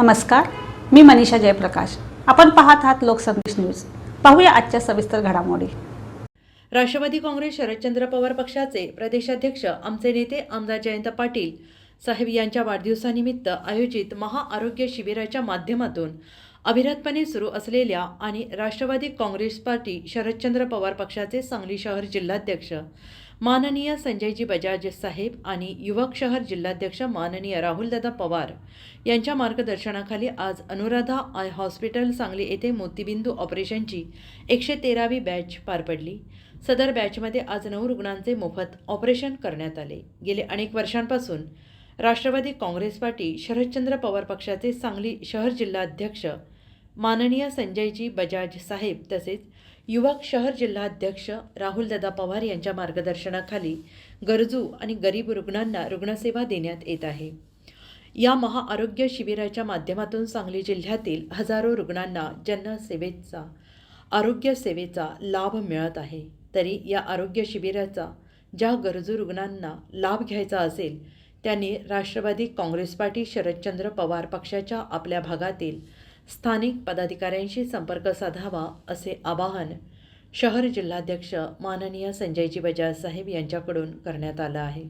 नमस्कार मी मनीषा जयप्रकाश. आपण पाहत आहात लोकसंदेश न्यूज. पाहूया आजच्या सविस्तर घडामोडी. राष्ट्रवादी काँग्रेस शरदचंद्र पवार पक्षाचे प्रदेशाध्यक्ष आमचे नेते आमदार जयंत पाटील साहेब यांच्या वाढदिवसानिमित्त आयोजित महाआरोग्य शिबिराच्या माध्यमातून अविरतपणे सुरू असलेल्या आणि राष्ट्रवादी काँग्रेस पार्टी शरदचंद्र पवार पक्षाचे सांगली शहर जिल्हाध्यक्ष माननीय संजयजी बजाज साहेब आणि युवक शहर जिल्हाध्यक्ष माननीय राहुलदादा पवार यांच्या मार्गदर्शनाखाली आज अनुराधा आय हॉस्पिटल सांगली येथे मोतीबिंदू ऑपरेशनची एकशे तेरावी बॅच पार पडली. सदर बॅचमध्ये आज नऊ रुग्णांचे मोफत ऑपरेशन करण्यात आले. गेले अनेक वर्षांपासून राष्ट्रवादी काँग्रेस पार्टी शरदचंद्र पवार पक्षाचे सांगली शहर जिल्हाध्यक्ष माननीय संजयजी बजाज साहेब तसेच युवक शहर जिल्हाध्यक्ष राहुलदादा पवार यांच्या मार्गदर्शनाखाली गरजू आणि गरीब रुग्णांना रुग्णसेवा देण्यात येत आहे. या महाआरोग्य शिबिराच्या माध्यमातून सांगली जिल्ह्यातील हजारो रुग्णांना जनसेवेचा आरोग्य सेवेचा लाभ मिळत आहे. तरी या आरोग्य शिबिराचा ज्या गरजू रुग्णांना लाभ घ्यायचा असेल त्यांनी राष्ट्रवादी काँग्रेस पार्टी शरदचंद्र पवार पक्षाच्या आपल्या भागातील स्थानिक पदाधिकाऱ्यांशी संपर्क साधावा असे आवाहन शहर जिल्हाध्यक्ष माननीय संजयजी बजाज साहेब यांच्याकडून करण्यात आलं आहे.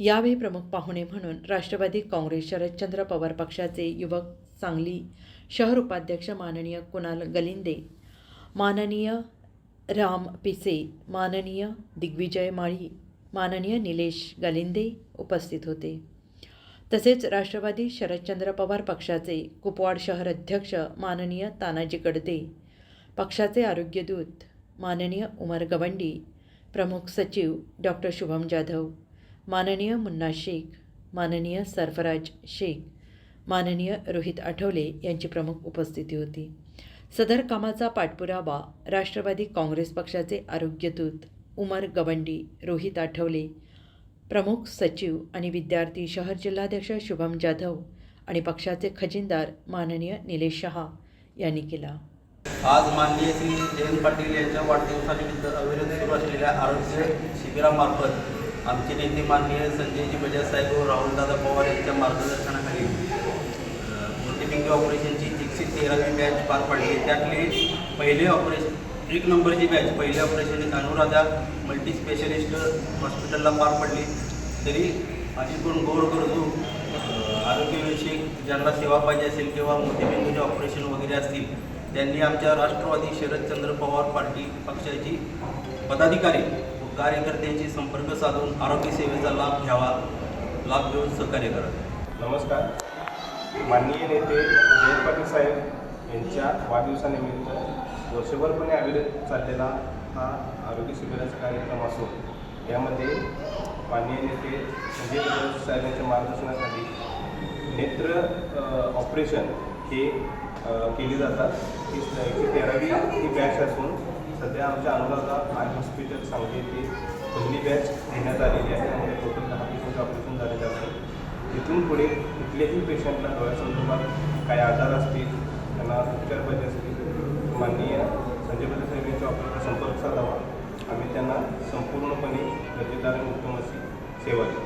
यावेळी प्रमुख पाहुणे म्हणून राष्ट्रवादी काँग्रेस शरदचंद्र पवार पक्षाचे युवक सांगली शहर उपाध्यक्ष माननीय कुणाल गलिंदे माननीय राम पिसे माननीय दिग्विजय माळी माननीय निलेश गलिंदे उपस्थित होते. तसेच राष्ट्रवादी शरदचंद्र पवार पक्षाचे कुपवाड शहर अध्यक्ष माननीय तानाजी गडदे पक्षाचे आरोग्यदूत माननीय उमर गवंडी प्रमुख सचिव डॉक्टर शुभम जाधव माननीय मुन्ना शेख माननीय सरफराज शेख माननीय रोहित आठवले यांची प्रमुख उपस्थिती होती. सदर कामाचा पाठपुरावा राष्ट्रवादी काँग्रेस पक्षाचे आरोग्यदूत उमर गवंडी रोहित आठवले प्रमुख सचिव आणि विद्यार्थी शहर जिल्हाध्यक्ष शुभम जाधव आणि पक्षाचे खजिनदार माननीय निलेश शहा यांनी केला. आज माननीय श्री जयंत पाटील यांच्या वाढदिवसानिमित्त अविरत सुरू असलेल्या आरोग्य शिबिरामार्फत आमचे नेते माननीय संजयजी बजाज साहेब व राहुलदादा पवार यांच्या मार्गदर्शनाखाली अ, मोतीबिंदू ऑपरेशनची एकशे तेरावी बॅच पार पडली. त्यातले पहिले ऑपरेशन एक नंबरची बॅच पहिल्या ऑपरेशन अनुराधा मल्टी स्पेशलिस्ट हॉस्पिटलला पार पडली. तरी अशी पण गोर गरजू आरोग्यविषयक ज्यांना सेवा पाहिजे असेल किंवा मोतीबिंदूचे ऑपरेशन वगैरे असतील त्यांनी आमच्या राष्ट्रवादी शरदचंद्र पवार पार्टी पक्षाची पदाधिकारी व कार्यकर्त्यांशी संपर्क साधून आरोग्य सेवेचा लाभ घ्यावा लाभ घेऊन सहकार्य करा. नमस्कार. माननीय नेते जयंत पाटील साहेब यांच्या वाढदिवसानिमित्त वर्षभरपणे आयोजित चाललेला हा आरोग्य शिबिराचा कार्यक्रम असून यामध्ये माननीय नेते संजय साहेब यांच्या मार्गदर्शनाखाली नेत्र ऑपरेशन हे केली जातात. ही एकशे तेरावी ही बॅच असून सध्या आमच्या अनुराधा आय हॉस्पिटल सांगली येथे पहिली बॅच घेण्यात आलेली आहे. त्यामध्ये टोटल दहा पेशंट ऑपरेशन झालेले असून तिथून पुढे कुठल्याही पेशंटला डोळ्यासंदर्भात काही आजार असतील त्यांना उपचार पाहिजे असतील माननीय संजय पटेल साहेब संपर्क साधावा. आम्ही त्यांना संपूर्णपणे दर्जेदार आणि उत्तम अशी सेवा देऊ